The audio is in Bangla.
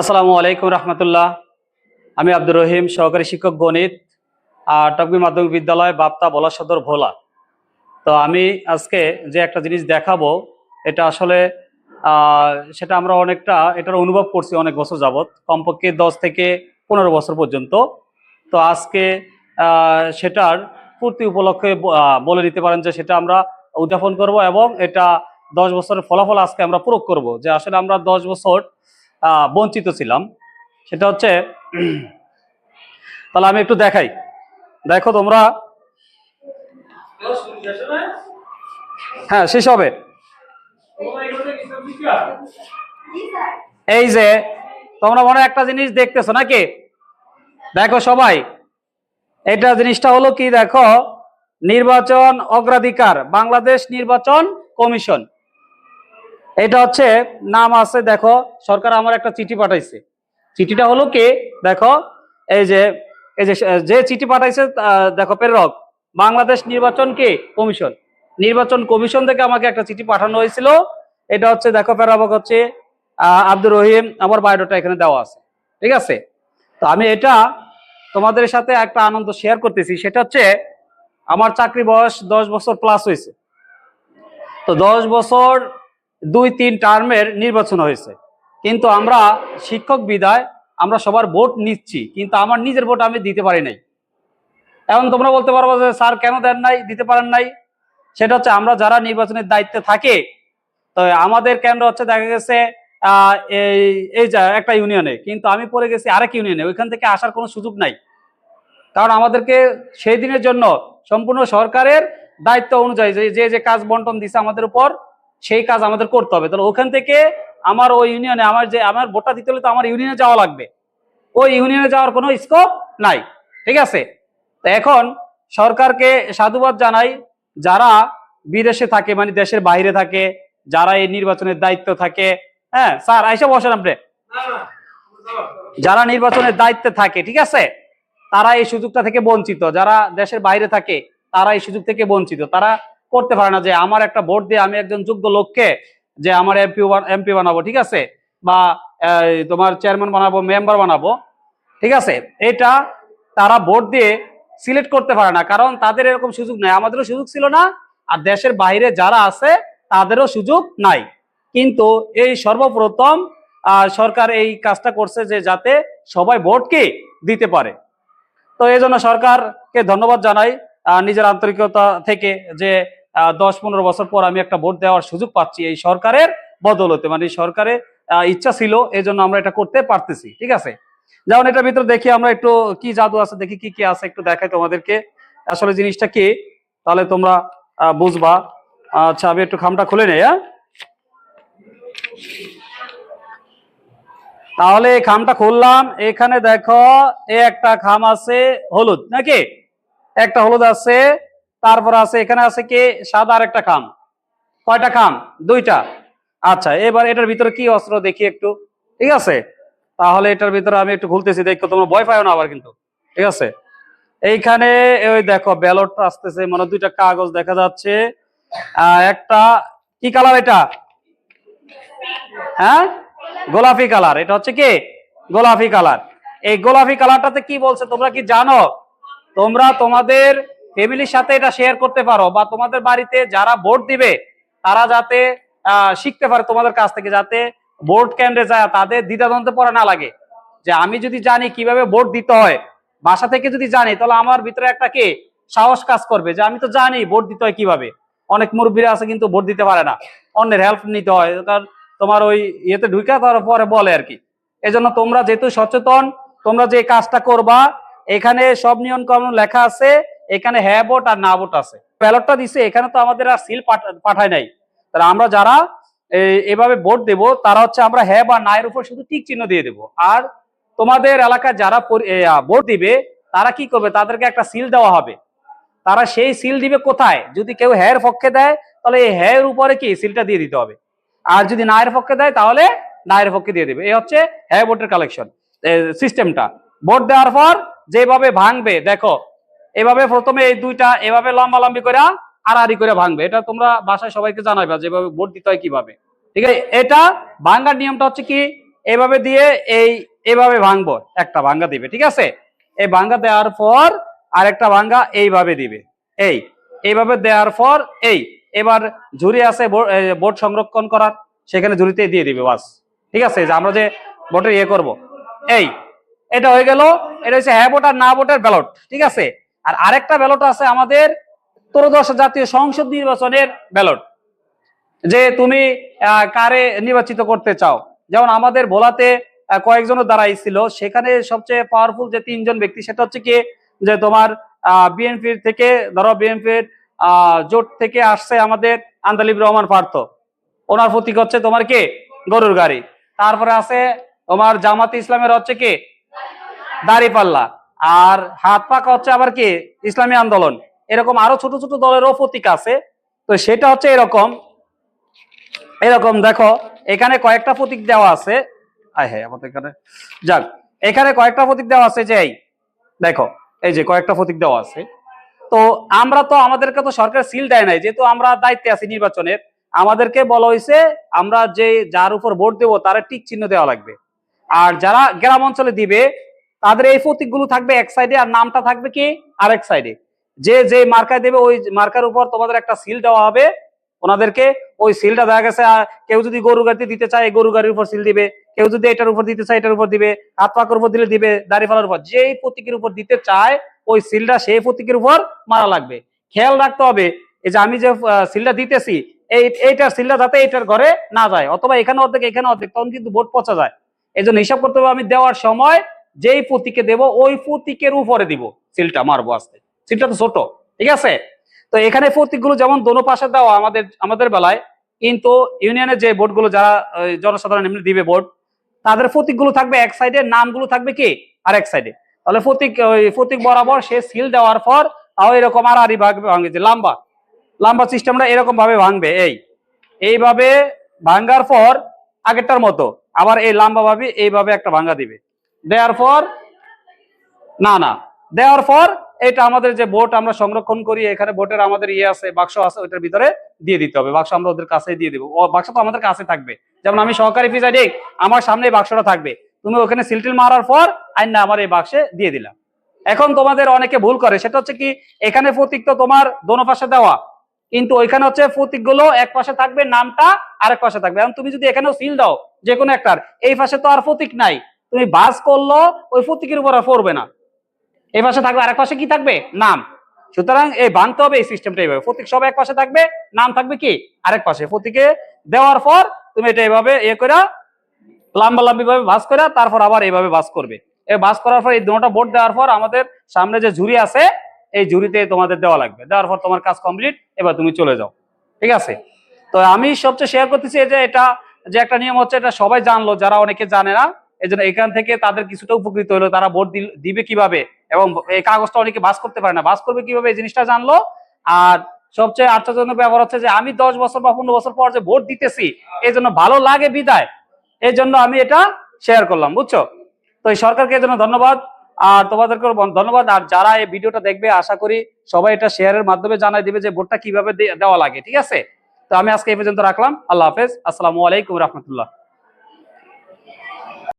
আসসালামু আলাইকুম রহমতুল্লাহ। আমি আব্দুর রহিম, সহকারী শিক্ষক গণিত আর টকবি মাধ্যমিক বিদ্যালয় বাপ্তা বলা সদর ভোলা। তো আমি আজকে যে একটা জিনিস দেখাবো, এটা আসলে সেটা আমরা অনেকটা, এটার অনুভব করছি অনেক বছর যাবত কমপক্ষে দশ থেকে পনেরো বছর পর্যন্ত। তো আজকে সেটার পূর্তি উপলক্ষে বলে দিতে পারেন যে সেটা আমরা উদযাপন করব এবং এটা দশ বছরের ফলাফল আজকে আমরা প্রয়োগ করব। যে আসলে আমরা দশ বছর বঞ্চিত ছিলাম। সেটা হচ্ছে, তাহলে আমি একটু দেখাই। দেখো তোমরা। হ্যাঁ শেষ হবে। এই যে, তোমরা মনে একটা জিনিস দেখতেছো নাকি? দেখো সবাই। এটা জিনিসটা হলো কি, দেখো, নির্বাচন অগ্রাধিকার, বাংলাদেশ নির্বাচন কমিশন। এটা হচ্ছে নাম আছে, দেখো, সরকার আমার একটা চিঠি পাঠাইছে। চিঠিটা হলো কি, দেখো, এই যে এই যে যে চিঠি পাঠাইছে দেখো, প্রেরক, বাংলাদেশ নির্বাচন কে? কমিশন। নির্বাচন কমিশন থেকে আমাকে একটা চিঠি পাঠানো হয়েছিল। এটা হচ্ছে, দেখো, প্রেরক হচ্ছে আব্দুর রহিম, আমার বায়োডাটা এখানে দেওয়া আছে। ঠিক আছে? তো আমি এটা তোমাদের সাথে একটা আনন্দ শেয়ার করতেছি। সেটা হচ্ছে, আমার চাকরি বয়স দশ বছর প্লাস হয়েছে। তো দশ বছর দুই, তিন টার্মের নির্বাচন হয়েছে। কিন্তু আমরা শিক্ষক বিদায়, আমরা সবার ভোট নিচ্ছি, কিন্তু আমার নিজের ভোট আমি দিতে পারি নাই। এখন তোমরা বলতে পারব যে, স্যার, কেন দেন নাই, দিতে পারেন নাই? সেটা হচ্ছে আমরা যারা নির্বাচনের দায়িত্বে থাকে, তো আমাদের কেন্দ্র হচ্ছে দেখা গেছে এই একটা ইউনিয়নে, কিন্তু আমি পড়ে গেছি আরেক ইউনিয়নে, ওইখান থেকে আসার কোনো সুযোগ নাই। কারণ আমাদেরকে সেই দিনের জন্য সম্পূর্ণ সরকারের দায়িত্ব অনুযায়ী যে যে কাজ বন্টন দিছে আমাদের উপর সেই কাজ আমাদের করতে হবে। তাহলে ওখান থেকে আমার ওই ইউনিয়নে আমার যে, আমার ভোটটা দিতে হলে তো আমার ইউনিয়নে যাওয়া লাগবে। ওই ইউনিয়নে যাওয়ার কোনো স্কোপ নাই। ঠিক আছে? তো এখন সরকারকে সাধুবাদ জানাই, যারা বিদেশে থাকে মানে দেশের বাইরে থাকে, যারা এই নির্বাচনের দায়িত্ব থাকে হ্যাঁ স্যার, আইসা বসেন আপনি। যারা নির্বাচনের দায়িত্বে থাকে, ঠিক আছে? তারা এই সুযোগটা থেকে বঞ্চিত। যারা দেশের বাইরে থাকে, তারা এই সুযোগ থেকে বঞ্চিত। তারা করতে পারে না যে আমার একটা ভোট দিয়ে আমি একজন যোগ্য লোককে যে আমার এমপি এমপি বানাবো, ঠিক আছে? বা তোমার চেয়ারম্যান বানাবো, মেম্বার বানাবো, ঠিক আছে? এটা তারা ভোট দিয়ে সিলেক্ট করতে পারে না, কারণ তাদের এরকম সুযোগ নাই। আমাদেরও সুযোগ ছিল না, আর দেশের বাইরে যারা আছে, তাদেরও সুযোগ নাই। কিন্তু এই সর্বপ্রথম সরকার এই কাজটা করছে যে যাতে সবাই ভোটকে দিতে পারে। তো এই জন্য সরকারকে ধন্যবাদ জানাই নিজের আন্তরিকতা থেকে যে দশ পনেরো বছর পর আমি একটা ভোট দেওয়ার সুযোগ পাচ্ছি এই সরকারের বদলতে। মানে সরকারের ইচ্ছা ছিল এই জন্য আমরা এটা করতে পারতেছি, ঠিক আছে? যেমন এটার ভিতরে দেখি আমরা একটু কি জাদু আছে, দেখি কি কি আছে, একটু দেখাই তোমাদেরকে। আসলে জিনিসটা কি? তাহলে তোমরা বুঝবা। আচ্ছা আমি একটু খামটা খুলে নেই হ্যাঁ? তাহলে এই খামটা খুললাম। এখানে দেখো, এ একটা খাম আছে হলুদ, নাকি? একটা হলুদ আছে তারপর আছে, এখানে আছে কি? সাদা আর একটা খাম। কয়টা খাম? দুইটা। আচ্ছা এবার এটার ভিতরে কি অস্ত্র দেখি একটু। ঠিক আছে? তাহলে এটার ভিতরে আমি একটু খুলতেছি, দেখো তোমরা ভয় পাও না আবার কিন্তু। ঠিক আছে? এইখানে ওই দেখো ব্যালটটা আসতেছে মানে দুইটা কাগজ দেখা যাচ্ছে। একটা, কি কালার এটা? হ্যাঁ? গোলাপি কালার এটা হচ্ছে কি? গোলাপি কালার এই গোলাপি কালারটাতে কি বলছে, তোমরা কি জানো? তোমরা তোমাদের ফ্যামিলির সাথে এটা শেয়ার করতে পারো বা তোমাদের বাড়িতে যারা ভোট দিবে, তারা যাতে শিখতে পারে তোমাদের কাছ থেকে যাতে ভোট কেন্দ্রে যায়, তাদের দ্বিধাদ্বন্দ্বে পড়া না লাগে। যে আমি যদি জানি কীভাবে ভোট দিতে হয়, বাসা থেকে যদি জানি, তাহলে আমার ভিতরে একটা কি? সাহস কাজ করবে যে আমি তো জানি ভোট দিতে হয় কীভাবে। অনেক মুরব্বীরা আছে কিন্তু ভোট দিতে পারে না। অন্যের হেল্প নিতে হয় কারণ তোমার ওই ইয়েতে ঢুকে তারপরে বলে আর কি। এজন্য তোমরা যেহেতু সচেতন, তোমরা যে কাজটা করবা, এখানে সব নিয়ম কানুন লেখা আছে এখানে হ্যাঁ ভোট আর না ভোট আছে। ব্যালটটা দিছে, এখানে তো আমাদের আর সিল পাঠায় নাই। তাহলে আমরা যারা এভাবে ভোট দেব, তারা হচ্ছে আমরা হ্যাঁ বা না এর উপর শুধু টিক চিহ্ন দিয়ে দেব। আর তোমাদের এলাকায় যারা ভোট দিবে, তারা কি করবে? তাদেরকে একটা সিল দেওয়া হবে। তারা সেই সিল দিবে কোথায়? যদি কেউ হ্যাঁ পক্ষে দেয়, তাহলে এই হ্যাঁ উপরে কি? সিলটা দিয়ে দিতে হবে। আর যদি নায়ের পক্ষে দেয়, তাহলে না এর পক্ষে দিয়ে দেবে। এই হচ্ছে হ্যাঁ ভোটের কালেকশন সিস্টেমটা ভোট দেওয়ার পর যেভাবে ভাঙবে, দেখো এভাবে প্রথমে এই দুইটা এভাবে লম্বা লম্বি করে আড়াআড়ি করে ভাঙবে। এটা তোমরা বাসায় সবাইকে জানাবে যেভাবে ভোট দিতে হয় কীভাবে। ঠিক আছে? এটা ভাঙার নিয়মটা হচ্ছে কি? এইভাবে দিয়ে এই এভাবে ভাঙবো, একটা ভাঙ্গা দিবে, ঠিক আছে? এই ভাঙ্গা দেওয়ার পর আরেকটা ভাঙ্গা এইভাবে দিবে। এই, এইভাবে দেওয়ার পর এই, এবার ঝুড়ি আছে বোর্ড সংরক্ষণ করার, সেখানে ঝুড়িতে দিয়ে দিবে, বাস। ঠিক আছে? যে আমরা যে ভোটের ইয়ে করব। এই, এটা হয়ে গেল, এটা হচ্ছে হ্যাঁ ভোট আর না ভোটের ব্যালট, ঠিক আছে? আর আরেকটা ব্যালট আছে আমাদের ত্রয়োদশ জাতীয় সংসদ নির্বাচনের ব্যালট যে তুমি কারে নির্বাচিত করতে চাও। যেমন আমাদের ভোলাতে কয়েকজনের দ্বারাই ছিল সেখানে সবচেয়ে পাওয়ারফুল যে তিনজন ব্যক্তি, সেটা হচ্ছে কি? যে তোমার বিএনপির থেকে, ধরো বিএনপির জোট থেকে আসছে আমাদের আন্দালিব রহমান পার্থ। ওনার প্রতীক হচ্ছে তোমার কে? গরুর গাড়ি। তারপরে আছে তোমার জামাতে ইসলামের হচ্ছে কি? দাড়িপাল্লা। আর হাত পাকা হচ্ছে আবার কি? ইসলামী আন্দোলন। এরকম আরও ছোট ছোট দলেরও প্রতীক আছে। তো সেটা হচ্ছে এরকম। এরকম, দেখো, এখানে কয়েকটা প্রতীক দেওয়া আছে। আয় হ্যাঁ আমাদের এখানে। যাক, এখানে কয়েকটা প্রতীক দেওয়া আছে যে এই, দেখো, এই যে কয়েকটা প্রতীক দেওয়া আছে। তো আমরা তো আমাদেরকে তো সরকার সিল দেয় নাই, যেহেতু আমরা দায়িত্বে আছি নির্বাচনের। আমাদেরকে বলা হয়েছে আমরা যে যার উপর ভোট দেবো, তার টিক চিহ্ন দেওয়া লাগবে। আর যারা গ্রাম অঞ্চলে দিবে তাদের এই প্রতীকগুলো থাকবে এক সাইডে আর নামটা থাকবে কি? আরেক সাইডে যে যে মার্কায় দেবে, ওই মার্কার উপর তোমাদের একটা সিল দেওয়া হবে। ওনাদেরকে ওই সিলটা দেখা গেছে কেউ যদি গরু গাড়িতে দিতে চায় গরু গাড়ির উপর সিল দিবে। কেউ যদি এটার উপর দিতে চায়, এটার উপর দিবে। হাত পাকের উপর দিলে দিবে, দাড়ি ফালার উপর। যেই প্রতীকের উপর দিতে চায়, ওই সিলটা সেই প্রতীকের উপর মারা লাগবে। খেয়াল রাখতে হবে, এই যে আমি যে সিলটা দিতেছি, এই, এইটার সিলটা যাতে এইটার ঘরে না যায়, অথবা এখানে অর্ধেক এখানে অর্ধেক, তখন কিন্তু ভোট পচা যায়। এই জন্য হিসাব করতে হবে আমি দেওয়ার সময় যেই প্রতীকে দেব, ওই প্রতীকের উপরে দিব। সিলটা মারবো আস্তে। সিলটা তো ছোট, ঠিক আছে? তো এখানে প্রতীকগুলো যেমন দোনো পাশে দেওয়া আমাদের আমাদের বেলায়, কিন্তু ইউনিয়নের যে ভোটগুলো যারা জনসাধারণ এমনি দিবে ভোট তাদের প্রতীকগুলো থাকবে এক সাইডে, নামগুলো থাকবে কি? আর এক সাইডে। তাহলে প্রতীক প্রতীক বরাবর সে সিল দেওয়ার পর, তাও এরকম আর আরি ভাঙবে যে লাম্বা। লাম্বা সিস্টেমটা এরকম ভাবে ভাঙবে, এই। এইভাবে ভাঙ্গার পর আগেরটার মতো, আবার এই লম্বা ভাবে এইভাবে একটা ভাঙ্গা দিবে। দেওয়ার পর না না। দেওয়ার পর এটা আমাদের যে ভোট আমরা সংরক্ষণ করি, এখানে ভোটের আমাদের ইয়ে আছে, বাক্স আছে, ওইটার ভিতরে দিয়ে দিতে হবে। বাক্স আমরা ওদের কাছে দিয়ে দিব। বাক্স তো আমাদের কাছে থাকবে। যেমন আমি সহকারী প্রিজাইডিং আমার সামনে বাক্সটা থাকবে। তুমি ওখানে সিলটিল মারার পর, আইন না, আমার এই বাক্সে দিয়ে দিলাম। এখন তোমাদের অনেকে ভুল করে। সেটা হচ্ছে কি, এখানে প্রতীক তো তোমার দোনো পাশে দেওয়া, কিন্তু ওইখানে হচ্ছে প্রতীকগুলো এক পাশে থাকবে, নামটা আরেক পাশে থাকবে। এখন তুমি যদি এখানেও সিল দাও যে কোনো একটার, এই পাশে তো আর প্রতীক নাই। তুমি বাস করল, ওই প্রতীকের উপর আর পড়বে না। এই পাশে থাকবে আরেক পাশে কি থাকবে? নাম। সুতরাং এই বানতে হবে, এই সিস্টেমটা এইভাবে। প্রতীক সব এক পাশে থাকবে, নাম থাকবে কি? আরেক পাশে। প্রতীকে দেওয়ার পর তুমি এটা এইভাবে ইয়ে করে লম্বা লম্বি ভাবে বাস করে তারপর আবার এইভাবে বাস করবে। এই বাস করার পর এই দুটা বোর্ড দেওয়ার পর আমাদের সামনে যে ঝুড়ি আছে, এই ঝুড়িতে তোমাদের দেওয়া লাগবে। দেওয়ার পর তোমার কাজ কমপ্লিট এবার তুমি চলে যাও। ঠিক আছে? তো আমি সবচেয়ে শেয়ার করতেছি যে এটা, যে একটা নিয়ম হচ্ছে এটা সবাই জানলো, যারা অনেকে জানে না এই জন্য এখান থেকে তাদের কিছুটা উপকৃত হলো। তারা ভোট দিবে কীভাবে? এবং এই কাগজটা অনেকে বাস করতে পারে না। বাস করবে কীভাবে? এই জিনিসটা জানলো। আর সবচেয়ে আশ্চর্যজনক ব্যাপার হচ্ছে যে আমি দশ বছর বা পনেরো বছর পর যে ভোট দিতেছি এই জন্য ভালো লাগে বিদায়। এই জন্য আমি এটা শেয়ার করলাম, বুঝছ? তো এই সরকারকে এই জন্য ধন্যবাদ। আর তোমাদেরকে ধন্যবাদ। আর যারা এই ভিডিওটা দেখবে, আশা করি সবাই এটা শেয়ারের মাধ্যমে জানাই দিবে যে ভোটটা কীভাবে দেওয়া লাগে, ঠিক আছে? তো আমি আজকে এই পর্যন্ত রাখলাম। আল্লাহ হাফেজ। আসসালামু আলাইকুম রহমতুল্লাহ।